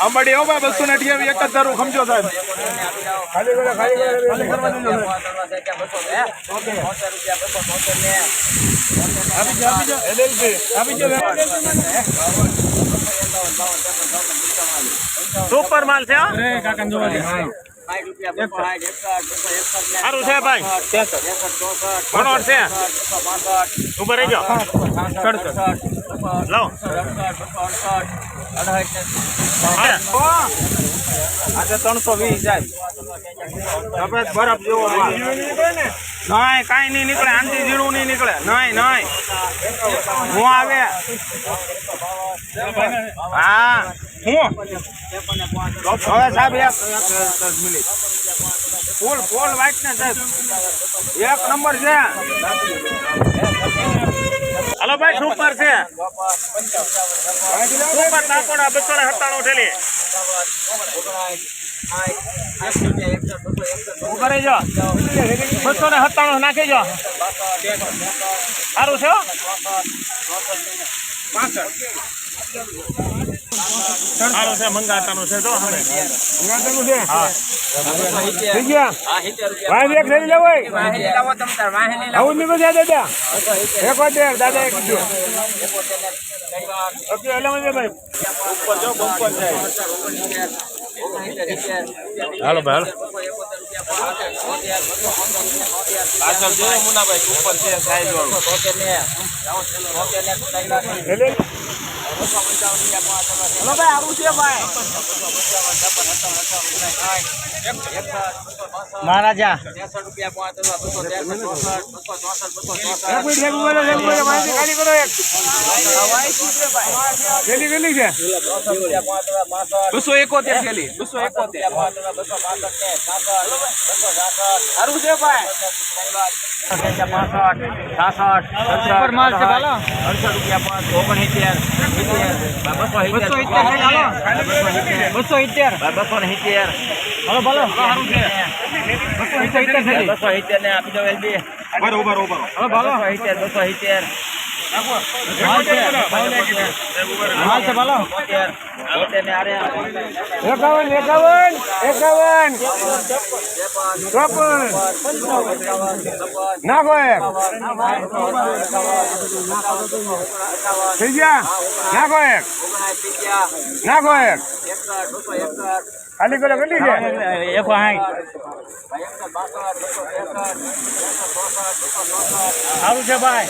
અંબાડી હો ભાઈ બસો ને અઠ્યાવીસ એક જ ધારું સમજો સાહેબ ખાલી કરે ખાલી કરે ખાલી કરવા દેજો આપી જાઓ આપી જાઓ એલએલબી આપી જાઓ સુપર માલ છે હો. અરે કાકા જોવા દે સારું છે ભાઈ ઘણો છે ઊભા રહેજો લાવો. આજે ત્રણસો વીસ જાય. સફેદ બરફ જેવો નહીં કાંઈ નહીં નીકળે. આંધી જીણું નહીં નીકળે. નહીં નહીં હું આવે. હા. હું? હવે સાહેબ એક દસ મિનિટ ફૂલ ફૂલ વાઇટ ને સાહેબ. એક નંબર છે. ભાઈ સુપર છે. સુપર તાકોડા બસો ને સત્તાણું ઠેલી. ઊભા રહેજો. બસો ને સત્તાણું નાખી જો સારું છે હો? સારું છે મંગાતાનું છે તો હવે હા. થઈ ગયા ભાઈ એક લઈ લેવો આવું નીકળ જાય દાદા. એક દાદા એક ઓકે હલો ભાઈ ઉપર જો બમ્પર જાય હાલો ભાઈ પાછળ જો મુનાભાઈ ઉપર છે સાઈઝ વાળું. એટલે હલો ભાઈ આવું છે. ભાઈ મહારાજા બસો મિનિટ એક બોલે એક બોલે માહિતી ખાલી કરો એક કેટલી કેટલી છે બસો થેલી બસો ભાલો બસો ઇત્તેર હાલો ભાલો સારું છે બસો ઇત્તેર થેલી ઊભા ઊભા ઊભા હાલો ભાલો માલ છે ભાલો એકાવન એકાવન એકાવન. ચોપન. નાખો એક. થઈ ગયા? નાખો એક. નાખો એક. ખાલી કરો, કેટલી છે? એક સારું છે ભાઈ.